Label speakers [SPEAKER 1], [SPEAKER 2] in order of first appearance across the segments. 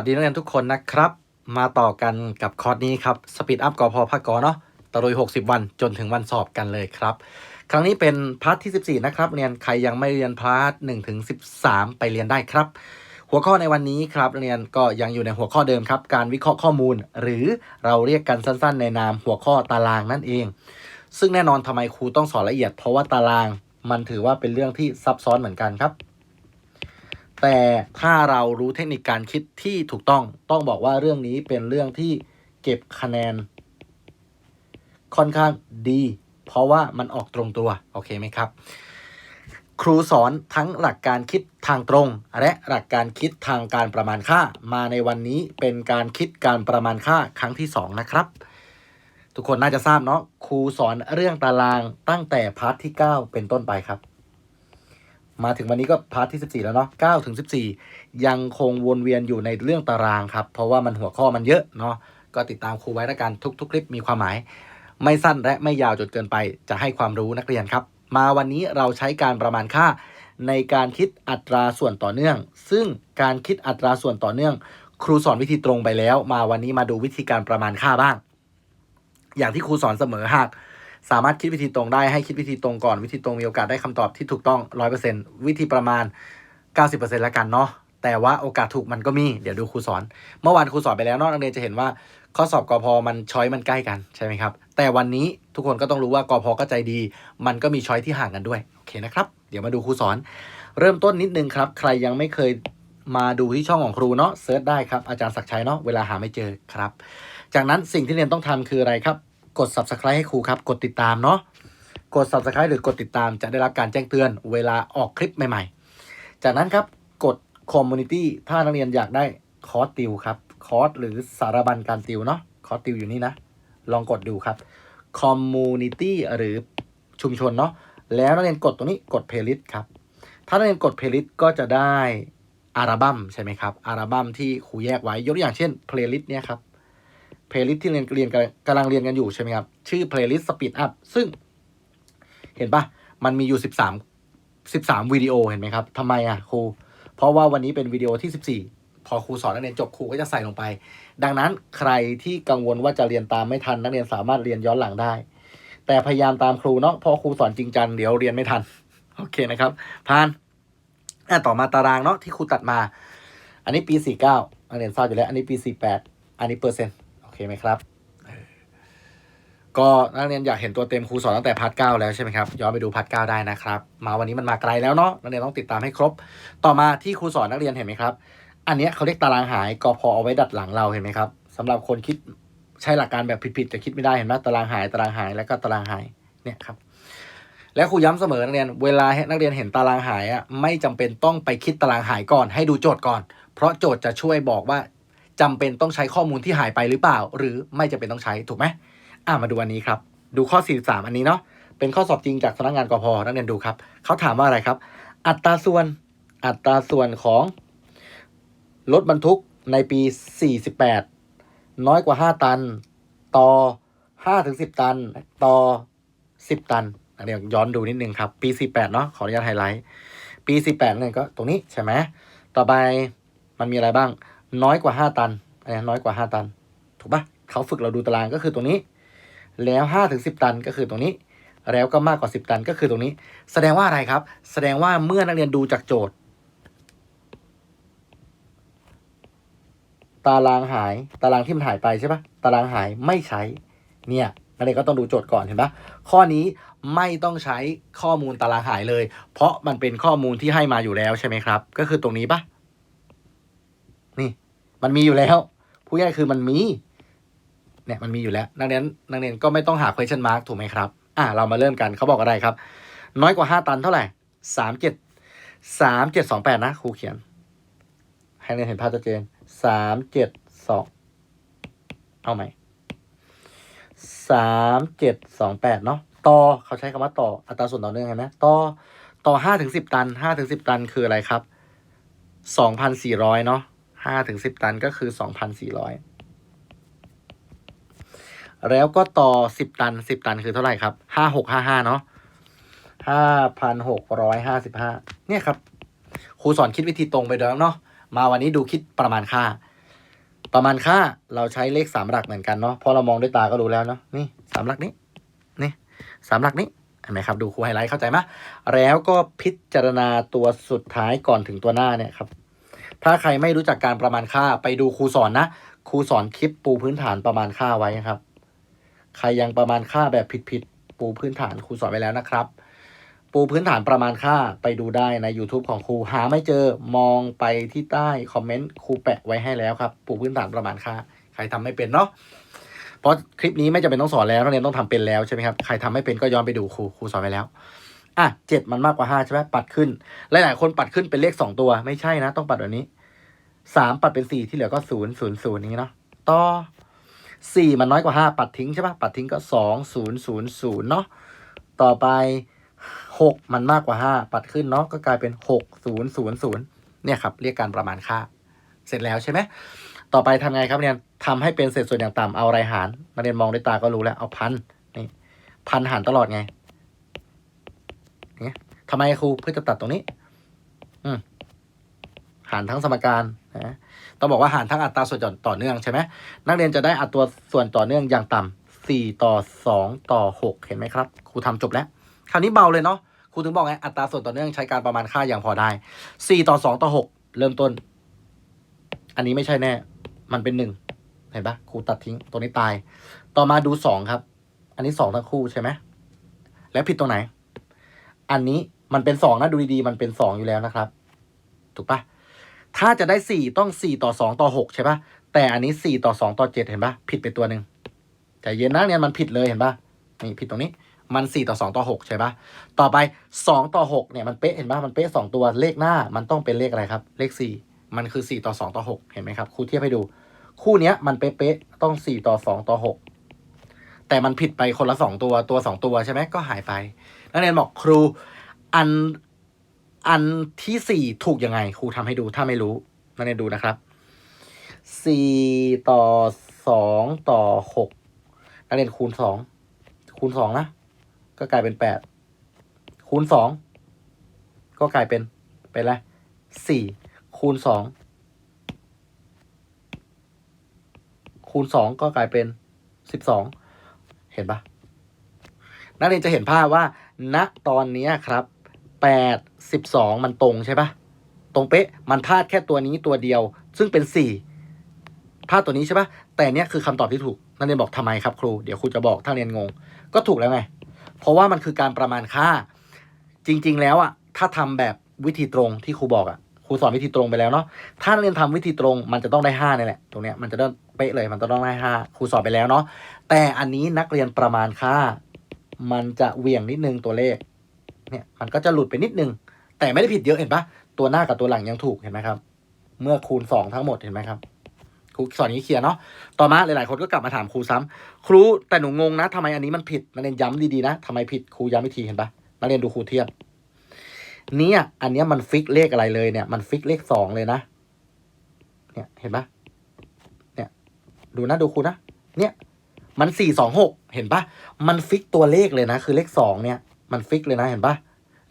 [SPEAKER 1] วัสดีนักเรียนทุกคนนะครับ มาต่อกันกับคอร์สนี้ครับ Speed Up กอพภาคกเนาะตะลุย 60 วันจนถึงวันสอบกันเลยครับ ครั้งนี้เป็นพาร์ทที่ 14 นะครับเรียนใครยังไม่เรียนพาร์ท1ถึง13 ไปเรียนได้ครับ หัวข้อในวันนี้ครับเรียนก็ยังอยู่ในหัวข้อเดิมครับ การวิเคราะห์ข้อมูล หรือเราเรียกกันสั้นๆ ในนามหัวข้อตารางนั่นเอง ซึ่งแน่นอนทำไมครูต้องสอนละเอียด เพราะว่าตารางมันถือว่าเป็นเรื่องที่ซับซ้อนเหมือนกันครับ แต่ถ้าเรารู้เทคนิคการคิดที่ถูกต้องต้องบอกว่าเรื่องนี้เป็นเรื่องที่เก็บคะแนน ค่อนข้างดี เพราะว่ามันออกตรงตัว โอเคไหมครับ ครูสอนทั้งหลักการคิดทางตรง และหลักการคิดทางการประมาณค่า มาในวันนี้เป็นการคิดการประมาณค่าครั้งที่ 2 นะครับ ทุกคนน่าจะทราบเนาะครูสอนเรื่องตารางตั้งแต่พาร์ทที่ 9 เป็นต้นไปครับ มาถึงวันนี้ก็พาร์ทที่ 14 แล้วเนาะ9ถึง 14 ยังคงวนเวียนอยู่ในเรื่องตารางครับ เพราะว่ามันหัวข้อมันเยอะเนาะก็ติดตามครูไว้ล้วกันทุก ๆ คลิปมีความหมาย ไม่สั้นและไม่ยาวจนเกินไปจะให้ความรู้นักเรียนครับ มาวันนี้เราใช้การประมาณค่าในการคิดอัตราส่วนต่อเนื่อง ซึ่งการคิดอัตราส่วนต่อเนื่อง ครูสอนวิธีตรงไปแล้ว มาวันนี้มาดูวิธีการประมาณค่าบ้าง อย่างที่ครูสอนเสมอหาก สามารถคิดวิธีตรงได้ให้คิดวิธีตรงก่อนวิธีตรงมีโอกาสได้คำตอบที่ถูกต้อง100%วิธีประมาณ90%แล้วกันเนาะแต่ว่าโอกาสถูกมันก็มีเดี๋ยวดูครูสอน เมื่อวานครูสอนไปแล้วนาะนักเรียนจะเห็นว่าข้อสอบกอพอมันช้อยมันใกล้กันใช่ไหมครับ แต่วันนี้ทุกคนก็ต้องรู้ว่ากอพอก็ใจดี มันก็มีช้อยที่ห่างกันด้วยโอเคนะครับ เดี๋ยวมาดูครูสอน เริ่มต้นนิดนึงครับ ใครยังไม่เคยมาดูที่ช่องของครูเนาะเซิร์ชได้ครับอาจารย์ศักชัยเนาะเวลาหาไม่เจอครับ จากนั้นสิ่งที่เรียนต้องทำคืออะไรครับ กด subscribe ให้ครูครับ กดติดตามเนาะกด subscribe หรือกดติดตามจะได้รับการแจ้งเตือนเวลาออกคลิปใหม่ ๆ จากนั้นครับกด community ถ้านักเรียนอยากได้คอร์สติวครับคอร์สหรือสารบัญการติวเนาะคอร์สติวอยู่นี่นะ ลองกดดูครับ community หรือชุมชนเนาะแล้วนักเรียนกดตรงนี้กด playlist ครับ ถ้านักเรียนกด playlist ก็จะได้อัลบั้มใช่ไหมครับอัลบั้มที่ครูแยกไว้ยกตัวอย่างเช่น playlist เนี่ยครับ playlist ที่เรียนเรียนกันกำลังเรียนกันอยู่ใช่ไหมครับ ชื่อ playlist speed up ซึ่งเห็นปะมันมีอยู่ 13 13วิดีโอเห็นไหมครับทำไมอะครู เพราะว่าวันนี้เป็นวิดีโอที่ 14 พอครูสอนนักเรียนจบครูก็จะใส่ลงไป ดังนั้นใครที่กังวลว่าจะเรียนตามไม่ทันนักเรียนสามารถเรียนย้อนหลังได้ แต่พยายามตามครูเนาะเพราะครูสอนจริงจังเดี๋ยวเรียนไม่ทันโอเคนะครับผ่านอะต่อมาตารางเนาะที่ครูตัดมา อันนี้ปี 49นักเรียนทราบอยู่แล้ว อันนี้ปี 48 อันนี้เปอร์เซ็นต์ เคไหมครับ ก็นักเรียนอยากเห็นตัวเต็มครูสอนตั้งแต่พาร์ทเก้าแล้วใช่ไหมครับ ย้อนไปดูพาร์ทเก้าได้นะครับ มาวันนี้มันมาไกลแล้วเนาะ นักเรียนต้องติดตามให้ครบ ต่อมาที่ครูสอนนักเรียนเห็นไหมครับ อันนี้เขาเรียกตารางหายก็พอเอาไว้ดัดหลังเราเห็นไหมครับสำหรับคนคิดใช้หลักการแบบผิดๆจะคิดไม่ได้เห็นไหมตารางหายตารางหายแล้วก็ตารางหายเนี่ยครับและครูย้ำเสมอนักเรียนเวลานักเรียนเห็นตารางหายอะไม่จำเป็นต้องไปคิดตารางหายก่อน ให้ดูโจทย์ก่อน เพราะโจทย์จะช่วยบอกว่า จำเป็นต้องใช้ข้อมูลที่หายไปหรือเปล่า หรือไม่จำเป็นต้องใช้ถูกไหมอะมาดูอันนี้ครับ ดูข้อ 43 อันนี้เนาะเป็นข้อสอบจริงจากสำนักงานกพนักเรียนดูครับเขาถามว่าอะไรครับ อัตราส่วนอัตราส่วนของรถบรรทุกในปี 48 น้อยกว่า 5 ตัน ต่อ5ถึง10 ตัน ต่อ 10 ตันนักเรียนย้อนดูนิดนึงครับ ปี 48 เนาะขออนุญาตไฮไลท์ ปี 48เนี่ยก็ตรงนี้ใช่ไหมต่อไปมันมีอะไรบ้าง น้อยกว่า5ตันอันนี้น้อยกว่า5ตัน ถูกปะเขาฝึกเราดูตารางก็คือตรงนี้ แล้วห้าถึงสิบตันก็คือตรงนี้ แล้วก็มากกว่าสิบตันก็คือตรงนี้ แสดงว่าอะไรครับ แสดงว่าเมื่อนักเรียนดูจากโจทย์ ตารางหายตารางที่มันหายไปใช่ปะตารางหายไม่ใช้เนี่ยนักเรียนก็ต้องดูโจทย์ก่อนเห็นปะข้อนี้ไม่ต้องใช้ข้อมูลตารางหายเลย เพราะมันเป็นข้อมูลที่ให้มาอยู่แล้วใช่ไหมครับ ก็คือตรงนี้ปะ มันมีอยู่แล้วผู้ง่ายคือมันมีเนี่ยมันมีอยู่แล้ว นักเรียนนักเรียนก็ไม่ต้องหา question mark ถูกไหมครับ อะเรามาเริ่มกันเขาบอกอะไรครับ น้อยกว่า 5 ตันเท่าไหร่สามเจ็ดสามเจ็ดสองแปดนะครูเขียน ให้เรียนเห็นภาพชัดเจนสามเจ็ดสองเอาไหมสามเจ็ดสองแปดเนาะต่อเขาใช้คำว่าต่ออัตราส่วนต่อเนื่องเห็นไหมต่อต่อห้าถึงสิบตันห้าถึงสิบตันคืออะไรครับสองพันสี่ร้อยเนาะ ห้าถึงสิบตันก็คือสองพันสี่ร้อยแล้วก็ต่อสิบตันสิบตันคือเท่าไหร่ครับห้าหกห้าห้าเนาะห้าพันหกร้อยห้าสิบห้าเนี่ยครับครูสอนคิดวิธีตรงไปแล้วเนาะมาวันนี้ดูคิดประมาณค่า ประมาณค่าเราใช้เลขสามหลักเหมือนกันเนาะพราะเรามองด้วยตาก็รู้แล้วเนาะนี่สามหลักนี้นี่สามหลักนี้เห็นไหมครับ ดูครูไฮไลท์เข้าใจไหมแล้วก็พิจารณาตัวสุดท้ายก่อนถึงตัวหน้าเนี่ยครับ ถ้าใครไม่รู้จักการประมาณค่า ไปดูครูสอนนะครูสอนคลิปปูพื้นฐานประมาณค่าไว้ครับ ใครยังประมาณค่าแบบผิดๆปูพื้นฐานครูสอนไว้แล้วนะครับ ปูพื้นฐานประมาณค่าไปดูได้ใน YouTube ของครูหาไม่เจอมองไปที่ใต้คอมเมนต์ครูแปะไว้ให้แล้วครับ ปูพื้นฐานประมาณค่า ใครทำไม่เป็นเนาะเพราะคลิปนี้ไม่จำเป็นต้องสอนแล้วนักเรียนต้องทำเป็นแล้วใช่ไหมครับใครทำไม่เป็นก็ย้อนไปดูครูครูสอนไว้แล้ว อะเจ็ดมันมากกว่าห้าใช่ไหมปัดขึ้น หลายๆคนปัดขึ้นเป็นเลขสองตัว ไม่ใช่นะ ต้องปัดแบบนี้สามปัดเป็นสี่ที่เหลือก็ศูนย์ศูนย์ศูนย์อย่างนี้เนาะต่อสี่มันน้อยกว่าห้าปัดทิ้งใช่ปะปัดทิ้งก็สองศูนย์ศูนย์ศูนย์เนาะต่อไปหกมันมากกว่าห้าปัดขึ้นเนาะก็กลายเป็นหกศูนย์ศูนย์ศูนย์เนี่ยครับ เรียกการประมาณค่า เสร็จแล้วใช่ไหมต่อไปทำไงครับเนี่ยทำให้เป็นเศษส่วนอย่างต่ำเอาอะไรหารนักเรียนมองด้วยตาก็รู้แล้วเอาพันนี่พันหารตลอดไง เนี่ยทำไมครูเพื่อจะตัดตรงนี้ อืมหารทั้งสมการนะต้องบอกว่าหารทั้งอัตราส่วนต่อเนื่องใช่ไหมนักเรียนจะได้อัตราส่วนต่อเนื่องอย่างต่ำสี่ต่อสองต่อหกเห็นไหมครับ ครูทำจบแล้ว คราวนี้เบาเลยเนาะครูถึงบอกไงอัตราส่วนต่อเนื่องใช้การประมาณค่าอย่างพอได้สี่ต่อสองต่อหกเริ่มต้น อันนี้ไม่ใช่แน่ มันเป็นหนึ่งเห็นปะครูตัดทิ้งตัวนี้ตาย ต่อมาดูสองครับ อันนี้สองทั้งคู่ใช่ไหมแล้วผิดตรงไหน อันนี้มันเป็นสองนะดูดีๆ มันเป็นสองอยู่แล้วนะครับ ถูกปะถ้าจะได้สี่ต้องสี่ต่อสองต่อหกใช่ปะแต่อันนี้สี่ต่อสองต่อเจ็ดเห็นปะผิดไปตัวหนึ่งใจเย็นนะเนี่ยมันผิดเลยเห็นปะนี่ผิดตรงนี้มันสี่ต่อสองต่อหกใช่ปะต่อไปสองต่อหกเนี่ยมันเป๊ะเห็นปะมันเป๊ะสองตัวเลขหน้ามันต้องเป็นเลขอะไรครับ เลขสี่มันคือสี่ต่อสองต่อหกเห็นไหมครับครูเทียบให้ดู คู่เนี้ยมันเป๊ะๆต้องสี่ต่อสองต่อหกแต่มันผิดไปคนละสองตัวตัวสองตัวใช่ไหมก็หายไป นักเรียนบอกครูอันอันที่สี่ถูกยังไง ครูทำให้ดูถ้าไม่รู้นักเรียนดูนะครับสี่ต่อสองต่อหกนักเรียนคูณสองคูณสองนะ ก็กลายเป็นแปดคูณสองก็กลายเป็นเป็นอะไรสี่คูณสองคูณสองก็กลายเป็นสิบสองเห็นปะนักเรียนจะเห็นภาพว่า ณตอนนี้ครับแปดสิบสองมันตรงใช่ปะตรงเป๊ะมันพลาดแค่ตัวนี้ตัวเดียว ซึ่งเป็นสี่พลาดตัวนี้ใช่ปะแต่เนี้ยคือคำตอบที่ถูกนักเรียนบอกทำไมครับครูเดี๋ยวครูจะบอกถ้าเรียนงง ก็ถูกแล้วไง เพราะว่ามันคือการประมาณค่า จริง ๆ แล้วอะถ้าทำแบบวิธีตรงที่ครูบอกอะครูสอนวิธีตรงไปแล้วเนาะถ้านักเรียนทำวิธีตรง มันจะต้องได้ห้านี่แหละตรงเนี้ยมันจะต้องเป๊ะเลยมันจะต้องได้ห้าครูสอนไปแล้วเนาะแต่อันนี้นักเรียนประมาณค่า มันจะเวียงนิดนึงตัวเลข เนี่ย มันก็จะหลุดไปนิดนึง แต่ไม่ได้ผิดเยอะเห็นปะตัวหน้ากับตัวหลังยังถูกเห็นไหมครับ เมื่อคูณสองทั้งหมดเห็นไหมครับครูสอนนี้เคลียร์เนาะ ต่อมาหลายๆคนก็กลับมาถามครูซ้ำครูแต่หนูงงนะทำไมอันนี้มันผิดนักเรียนย้ำดีๆนะทำไมผิดครูย้ำอีกทีเห็นปะนักเรียนดูครูเทียบเนี่ยอันเนี้ยมันฟิกเลขอะไรเลยเนี่ย มันฟิกเลขสองเลยนะ เนี่ยเห็นปะเนี่ย ดูนะดูครูนะเนี่ย มันสี่สองหกเห็นปะมันฟิกตัวเลขเลยนะ คือเลขสองเนี่ย มันฟิกเลยนะเห็นปะ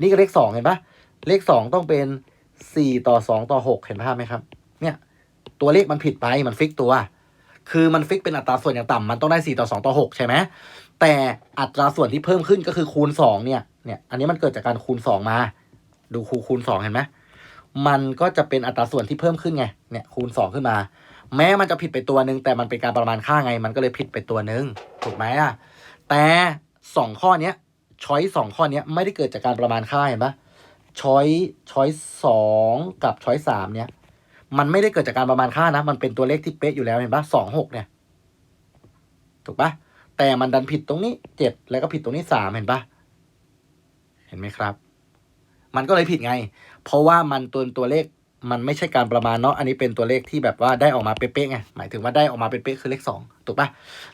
[SPEAKER 1] นี่ก็เลขสองเห็นปะเลขสองต้องเป็นสี่ต่อสองต่อหกเห็นภาพไหมครับ เนี่ย ตัวเลขมันผิดไปมันฟิกตัว คือมันฟิกเป็นอัตราส่วนอย่างต่ำมันต้องได้สี่ต่อสองต่อหกใช่ไหมแต่อัตราส่วนที่เพิ่มขึ้นก็คือคูณสองเนี่ยเนี่ยอันนี้มันเกิดจากการคูณสองมา ดูคูคูณสองเห็นไหมมันก็จะเป็นอัตราส่วนที่เพิ่มขึ้นไงเนี่ยคูณสองขึ้นมา แม้มันจะผิดไปตัวหนึ่งแต่มันเป็นการประมาณค่าไง มันก็เลยผิดไปตัวหนึ่งถูกไหมอะแต่สองข้อเนี้ยช้อยสองข้อเนี้ยไม่ได้เกิดจากการประมาณค่าเห็นปะช้อยช้อยสองกับช้อยสามเนี้ยมันไม่ได้เกิดจากการประมาณค่านะ มันเป็นตัวเลขที่เป๊ะอยู่แล้วเห็นปะสองหกเนี่ย ถูกปะแต่มันดันผิดตรงนี้เจ็ดแล้วก็ผิดตรงนี้สามเห็นปะเห็นไหมครับ มันก็เลยผิดไง เพราะว่ามันตัวตัวเลข มันไม่ใช่การประมาณเนาะ อันนี้เป็นตัวเลขที่แบบว่าได้ออกมาเป๊ะๆไง หมายถึงว่าได้ออกมาเป็นเป๊ะคือเลขสองถูกปะ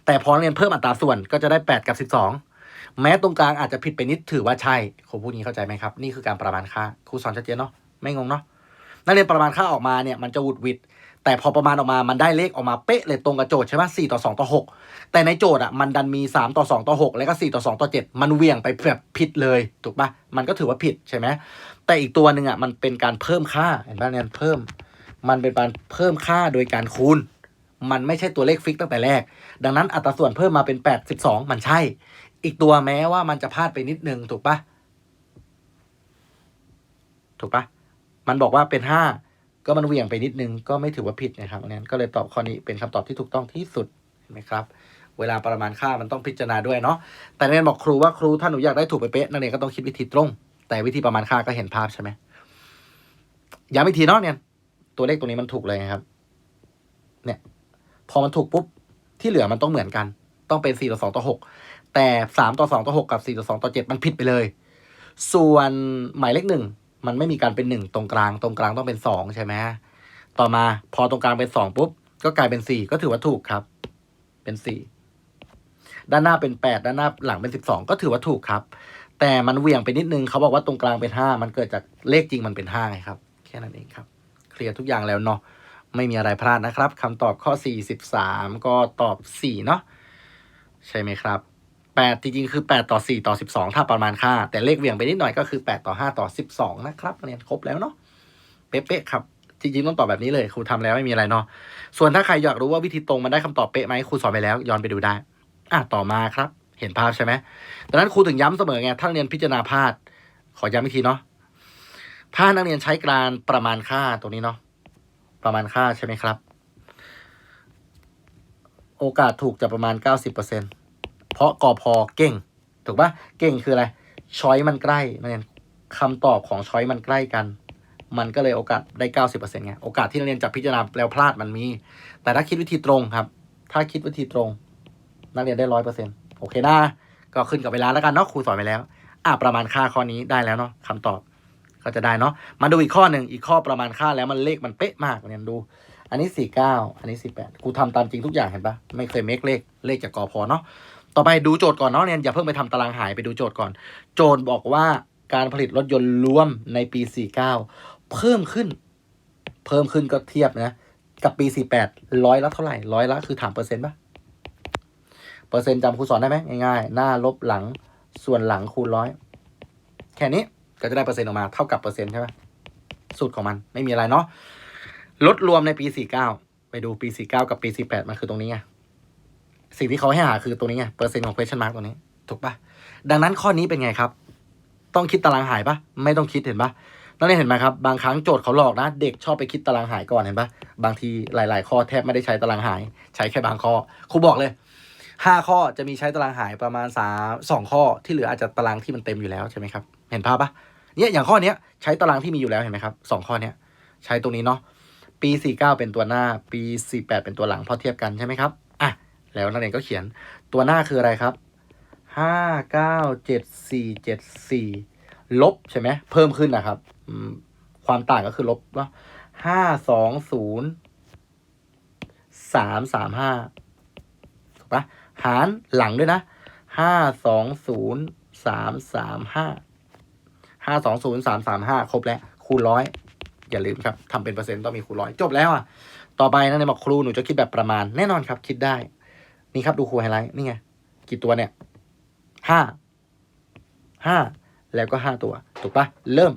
[SPEAKER 1] แต่พอเรียนเพิ่มอัตราส่วนก็จะได้แปดกับสิบสองแม้ตรงกลางอาจจะผิดไปนิดถือว่าใช่ครูพูดนี้เข้าใจไหมครับ นี่คือการประมาณค่าครูสอนชัดเจนเนาะ ไม่งงเนาะ นักเรียนประมาณค่าออกมาเนี่ยมันจะหวุดหวิดแต่พอประมาณออกมา มันได้เลขออกมาเป๊ะเลยตรงกับโจทย์ใช่ปะสี่ต่อสองต่อหกแต่ในโจทย์อะมันดันมีสามต่อสองต่อหกแล้วก็สี่ต่อสองต่อเจ็ดมันเวี่ยงไปแบบผิดเลยถูกปะมันก็ถือว่าผิดใช่ไหมแต่อีกตัวหนึ่งอะมันเป็นการเพิ่มค่าเห็นปะเนี่ยเพิ่ม มันเป็นการเพิ่มค่าโดยการคูณ มันไม่ใช่ตัวเลขฟิกตั้งแต่แรก ดังนั้นอัตราส่วนเพิ่มมาเป็น82มันใช่ อีกตัวแม้ว่ามันจะพลาดไปนิดนึงถูกปะถูกปะ มันบอกว่าเป็น5ก็มันเหวี่ยงไปนิดนึงก็ไม่ถือว่าผิดนะครับนั้นก็เลยตอบข้อนี้เป็นคำตอบที่ถูกต้องที่สุดเห็นไหมครับ เวลาประมาณค่ามันต้องพิจารณาด้วยเนาะแต่นักเรียนบอกครูว่าครูถ้าหนูอยากได้ถูกเป๊ะนักเรียนก็ต้องคิดวิธีตรง แต่วิธีประมาณค่าก็เห็นภาพใช่ไหมย้ำอีกทีเนาะเนี่ย ตัวเลขตัวนี้มันถูกเลยครับ เนี่ย พอมันถูกปุ๊บที่เหลือมันต้องเหมือนกัน ต้องเป็น4ต่อ2ต่อ6แต่3ต่อ2ต่อ6กับ4ต่อ2ต่อ7มันผิดไปเลย ส่วนหมายเลขหนึ่ง มันไม่มีการเป็น1ตรงกลาง ตรงกลางต้องเป็น2ใช่ไหมต่อมาพอตรงกลางเป็น2ปุ๊บ ก็กลายเป็น4ก็ถือว่าถูกครับ เป็น4ด้านหน้าเป็น8ด้านหน้าหลังเป็น12ก็ถือว่าถูกครับ แต่มันเหวี่ยงไปนิดนึงเขาบอกว่าตรงกลางเป็น5มันเกิดจากเลขจริงมันเป็น5ไงครับ แค่นั้นเองครับ เคลียร์ทุกอย่างแล้วเนาะไม่มีอะไรพลาดนะครับคำตอบข้อ 43 ก็ตอบ 4 เนาะใช่ไหมครับ 8 จริงๆ คือ 8 ต่อ 4 ต่อ 12 ถ้าประมาณค่า แต่เลขเวียงไปนิดหน่อยก็คือ 8 ต่อ 5 ต่อ 12 นะครับเนี่ยครบแล้วเนาะเป๊ะๆครับ จริงๆ ต้องตอบแบบนี้เลยครูทำแล้วไม่มีอะไรเนาะส่วนถ้าใครอยากรู้ว่าวิธีตรงมันได้คำตอบเป๊ะไหมครูสอนไปแล้วย้อนไปดูได้อะต่อมาครับ เห็นภาพใช่ไหมดังนั้นครูถึงย้ำเสมอไงถ้าเรียนพิจารณาพลาด ขอย้ำอีกทีเนาะถ้านักเรียนใช้การประมาณค่าตรงนี้เนาะประมาณค่าใช่ไหมครับ โอกาสถูกจะประมาณ 90%เเพราะกอพอเก่ง ถูกปะเก่งคืออะไรช้อยมันใกล้นักเรียนคำตอบของช้อยมันใกล้กัน มันก็เลยโอกาสได้90%ไงโอกาสที่นักเรียนจะพิจารณาแล้วพลาดมันมี แต่ถ้าคิดวิธีตรงครับ ถ้าคิดวิธีตรง นักเรียนได้ร้อยเปอร์เซ็นต์โอเคนะก็ขึ้นกับเวลาแล้วกันเนาะครูสอนไปแล้ว อะประมาณค่าข้อนี้ได้แล้วเนาะคำตอบก็จะได้เนาะมาดูอีกข้อหนึ่งอีกข้อประมาณค่าแล้วมันเลขมันเป๊ะมากเนี่ยดู อันนี้สี่เก้าอันนี้สี่แปดกูทำตามจริงทุกอย่างเห็นปะไม่เคยเมคเลขเลขจากกอพอเนาะต่อไปดูโจทย์ก่อนเนาะเนี่ยอย่าเพิ่งไปทำตารางหายไปดูโจทย์ก่อน โจทย์บอกว่าการผลิตรถยนต์รวมในปีสี่เก้าเพิ่มขึ้น เพิ่มขึ้นก็เทียบนะ กับปีสี่แปดร้อยละเท่าไหร่ร้อยละคือถามเปอร์เซ็นต์ปะเปอร์เซ็นต์จำครูสอนได้ไหมง่ายๆ หน้าลบหลังส่วนหลังคูณร้อยแค่นี้ก็จะได้เปอร์เซ็นต์ออกมาเท่ากับเปอร์เซ็นต์ใช่ไหมสูตรของมันไม่มีอะไรเนาะ ลดรวมในปี 49 ไปดูปี 49 กับปี 48 มันคือตรงนี้ไง สิ่งที่เขาให้หาคือตัวนี้ไง เปอร์เซ็นต์ของ question mark ตัวนี้ ถูกปะดังนั้นข้อนี้เป็นไงครับ ต้องคิดตารางหายปะไม่ต้องคิดเห็นปะนักเรียนเห็นไหมครับ บางครั้งโจทย์เขาหลอกนะ เด็กชอบไปคิดตารางหายก่อนเห็นปะบางทีหลาย ๆ ข้อแทบไม่ได้ใช้ตารางหาย ใช้แค่บางข้อ ครูบอกเลยห้าข้อจะมีใช้ตารางหายประมาณสามสองข้อที่เหลืออาจจะตารางที่มันเต็มอยู่แล้วใช่ไหมครับ เห็นภาพปะเนี่ยอย่างข้อเนี้ยใช้ตารางที่มีอยู่แล้วเห็นไหมครับสองข้อเนี้ยใช้ตรงนี้เนาะ ปีสี่เก้าเป็นตัวหน้า ปีสี่แปดเป็นตัวหลังพอเทียบกันใช่ไหมครับอะแล้วนักเรียนก็เขียนตัวหน้าคืออะไรครับห้าเก้าเจ็ดสี่เจ็ดสี่ลบใช่ไหมเพิ่มขึ้นนะครับ ความต่างก็คือลบเนาะห้าสองศูนย์สามสามห้าถูกปะหารหลังด้วยนะห้าสองศูนย์สามสามห้าห้าสองศูนย์สามสามห้าครบแล้ว คูณร้อย อย่าลืมครับทำเป็นเปอร์เซ็นต์ต้องมีคูณร้อยจบแล้วอะต่อไปนะเนี่ยบอกครูหนูจะคิดแบบประมาณแน่นอนครับ คิดได้ นี่ครับดูครูไฮไลท์นี่ไงกี่ตัวเนี่ยห้าห้าแล้วก็ห้าตัว ถูกปะเริ่ม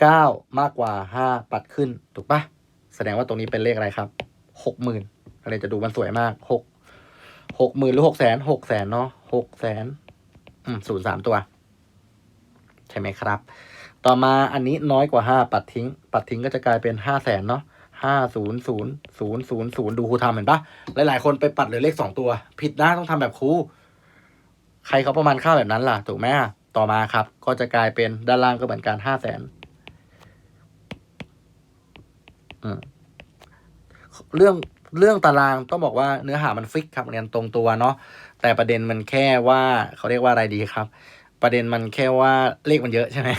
[SPEAKER 1] เก้ามากกว่าห้าปัดขึ้น ถูกปะแสดงว่าตรงนี้เป็นเลขอะไรครับหกหมื่นอะไรจะดูมันสวยมากหกหกหมื่นหรือหกแสนหกแสนเนาะหกแสนอืมศูนย์สามตัว ใช่ไหมครับ ต่อมาอันนี้น้อยกว่าห้าปัดทิ้ง ปัดทิ้งก็จะกลายเป็นห้าแสนเนาะห้าศูนย์ศูนย์ศูนย์ศูนย์ศูนย์ดูครูทำเห็นปะหลายๆคนไปปัดเหลือเลขสองตัว ผิดนะต้องทำแบบครูใครเขาประมาณค่าแบบนั้นล่ะ ถูกไหมต่อมาครับ ก็จะกลายเป็นด้านล่างก็เหมือนกันห้าแสนเรื่องเรื่องตารางต้องบอกว่าเนื้อหามันฟิกครับเรียนตรงตัวเนาะแต่ประเด็นมันแค่ว่าเขาเรียกว่าอะไรดีครับ ประเด็นมันแค่ว่าเลขมันเยอะใช่ไหม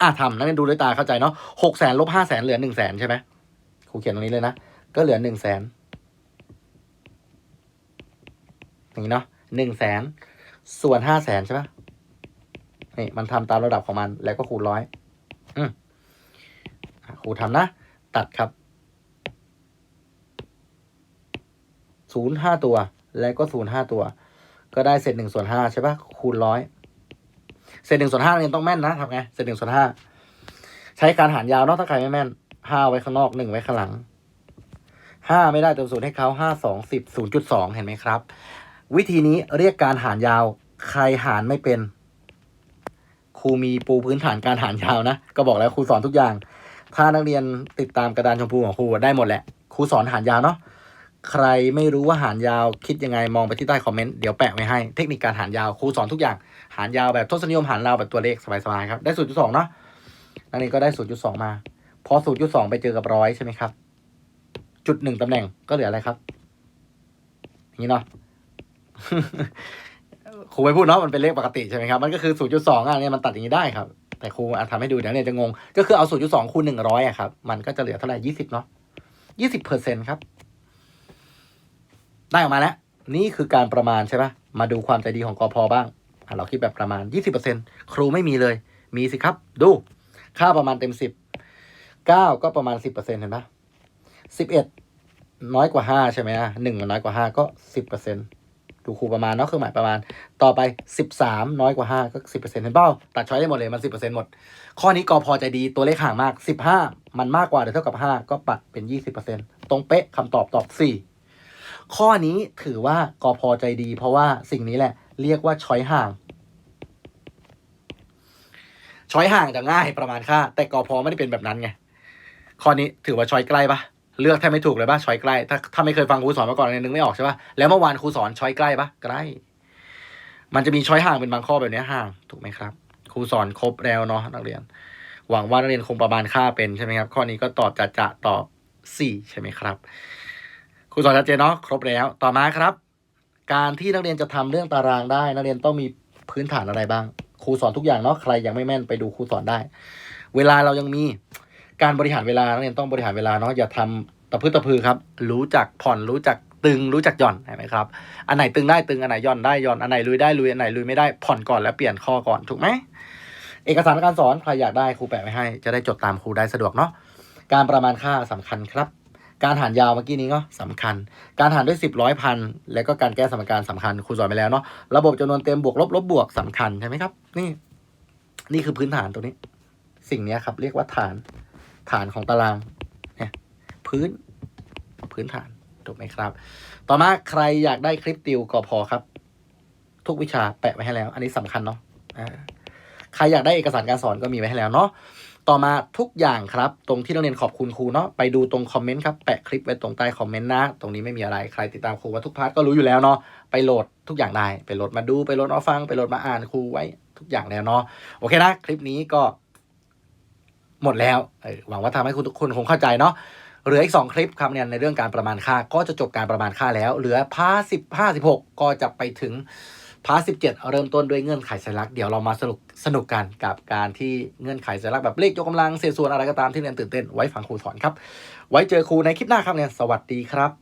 [SPEAKER 1] อะทำนักเรียนดูด้วยตาเข้าใจเนาะหกแสนลบห้าแสนเหลือหนึ่งแสนใช่ไหมครูเขียนตรงนี้เลยนะ ก็เหลือหนึ่งแสนอย่างนี้เนาะหนึ่งแสนส่วนห้าแสนใช่ปะนี่มันทำตามระดับของมัน แล้วก็คูณร้อยอืมครูทำนะ ตัดครับศูนย์ห้าตัว แล้วก็ศูนย์ห้าตัว ก็ได้เศษหนึ่งส่วนห้าใช่ปะคูณร้อย เศษหนึ่งส่วนห้าเนี่ยต้องแม่นนะทำไงเศษหนึ่งส่วนห้าใช้การหารยาวเนอกถ้าใครไม่แม่นห้าไว้ข้างนอกหนึ่งไว้ข้างหลังห้าไม่ได้เติมศูนย์ให้เขาห้าสองสิบศูนย์จุดสองเห็นไหมครับ วิธีนี้เรียกการหารยาว ใครหารไม่เป็นครูมีปูพื้นฐานการหารยาวนะ ก็บอกแล้วครูสอนทุกอย่าง ถ้านักเรียนติดตามกระดานชมพูของครูได้หมดแหละครูสอนหารยาวเนาะใครไม่รู้ว่าหารยาวคิดยังไงมองไปที่ใต้คอมเมนต์เดี๋ยวแปะไว้ให้ เทคนิคการหารยาวครูสอนทุกอย่าง หารยาวแบบทศนิยมหารราวแบบตัวเลขสบายๆครับ ได้ศูนย์จุดสองเนาะนักเรียนก็ได้ศูนย์จุดสองมา พอศูนย์จุดสองไปเจอกับร้อยใช่ไหมครับ จุดหนึ่งตำแหน่งก็เหลืออะไรครับอย่างนี้เนาะครูไม่พูดเนาะมันเป็นเลขปกติใช่ไหมครับ มันก็คือ0.2อะเนี่ยมันตัดอย่างนี้ได้ครับ แต่ครูอาจทำให้ดูเดี๋ยวเนี่ยจะงง ก็คือเอา0.2คูณ100อะครับ มันก็จะเหลือเท่าไหร่20เนาะ20เปอร์เซ็นต์ครับ ได้ออกมาแล้ว นี่คือการประมาณใช่ปะมาดูความใจดีของกอพบ้าง เราคิดแบบประมาณ 20เปอร์เซ็นครูไม่มีเลย มีสิครับ ดู ค่าประมาณเต็ม 10 9 ก็ประมาณ 10เปอร์เซ็นเห็นปะ11 น้อยกว่า 5 ใช่ไหมอะ1มันน้อยกว่า 5 ก็ 10เปอร์เซ็นดูครูประมาณเนาะเครื่องหมายประมาณ ต่อไป 13 น้อยกว่า 5 ก็ 10%เห็นเปล่าตัดช้อยได้หมดเลยมัน 10%หมด ข้อนี้กอพอใจดีตัวเลขห่างมาก 15 มันมากกว่าหรือเท่ากับ 5 ก็ปัดเป็น 20%ตรงเป๊ะคำตอบตอบ 4 ข้อนี้ถือว่ากอพอใจดี เพราะว่าสิ่งนี้แหละ เรียกว่าช้อยห่าง ช้อยห่างจะง่ายประมาณค่า แต่กอพอไม่ได้เป็นแบบนั้นไงข้อนี้ถือว่าช้อยใกล้ปะเลือกแทบไม่ถูกเลยปะช้อยใกล้ถ้าถ้าไม่เคยฟังครูสอนมาก่อนเลยนึกไม่ออกใช่ปะแล้วเมื่อวานครูสอนช้อยใกล้ปะใกล้ มันจะมีช้อยห่างเป็นบางข้อแบบนี้ห่างถูกไหมครับครูสอนครบแล้วเนาะนักเรียน หวังว่านักเรียนคงประมาณค่าเป็นใช่ไหมครับ ข้อนี้ก็ตอบจะจะตอบสี่ใช่ไหมครับครูสอนชัดเจนเนาะครบแล้วต่อมาครับ การที่นักเรียนจะทำเรื่องตารางได้ นักเรียนต้องมีพื้นฐานอะไรบ้าง ครูสอนทุกอย่างเนาะใครยังไม่แม่นไปดูครูสอนได้ เวลาเรายังมีการบริหารเวลานักเรียนต้องบริหารเวลาเนาะอย่าทำตะพื้ตะพือครับ รู้จักผ่อนรู้จักตึงรู้จักหย่อนเห็นไหมครับ อันไหนตึงได้ตึงอันไหนหย่อนได้หย่อนอันไหนลุยได้ลุยอันไหนลุยไม่ได้ผ่อนก่อนแล้วเปลี่ยนข้อก่อนถูกไหมเอกสารการสอนใครอยากได้ครูแปะไว้ให้ จะได้จดตามครูได้สะดวกเนาะการประมาณค่าสำคัญครับ การหารยาวเมื่อกี้นี้ก็สำคัญ การหารด้วยสิบร้อยพันแล้วก็การแก้สมการสำคัญครูสอนไปแล้วเนาะระบบจำนวนเต็มบวกลบลบบวกสำคัญใช่ไหมครับ นี่ นี่คือพื้นฐานตัวนี้ สิ่งนี้ครับ เรียกว่าฐานฐานของตารางเนี่ยพื้นพื้นฐานถูกไหมครับ ต่อมาใครอยากได้คลิปติวก็พอครับ ทุกวิชาแปะไว้ให้แล้ว อันนี้สำคัญเนาะใครอยากได้เอกสารการสอนก็มีไว้ให้แล้วเนาะ ต่อมาทุกอย่างครับ ตรงที่นักเรียนขอบคุณครูเนาะไปดูตรงคอมเมนต์ครับแปะคลิปไว้ตรงใต้คอมเมนต์นะ ตรงนี้ไม่มีอะไรใครติดตามครูว่าทุกพาร์ทก็รู้อยู่แล้วเนาะไปโหลดทุกอย่างได้ไปโหลดมาดูไปโหลดมาฟังไปโหลดมาอ่านครูไว้ทุกอย่างแล้วเนาะโอเคนะคลิปนี้ก็ หมดแล้วหวังว่าทำให้คุณทุกคนคงเข้าใจเนาะเหลืออีกสองคลิปครับเนี่ยในเรื่องการประมาณค่า ก็จะจบการประมาณค่าแล้ว เหลือพาร์ทสิบห้าสิบหกก็จะไปถึง พาสิบเจ็ดเริ่มต้นด้วยเงื่อนไขสัญลักษณ์เดี๋ยวเรามาสนุกสนุกกันกับการที่เงื่อนไขสัญลักษณ์แบบเลขยกกำลังเศษส่วนอะไรก็ตามที่เรียนตื่นเต้นไว้ฟังครูสอนครับ ไว้เจอครูในคลิปหน้าครับเนี่ยสวัสดีครับ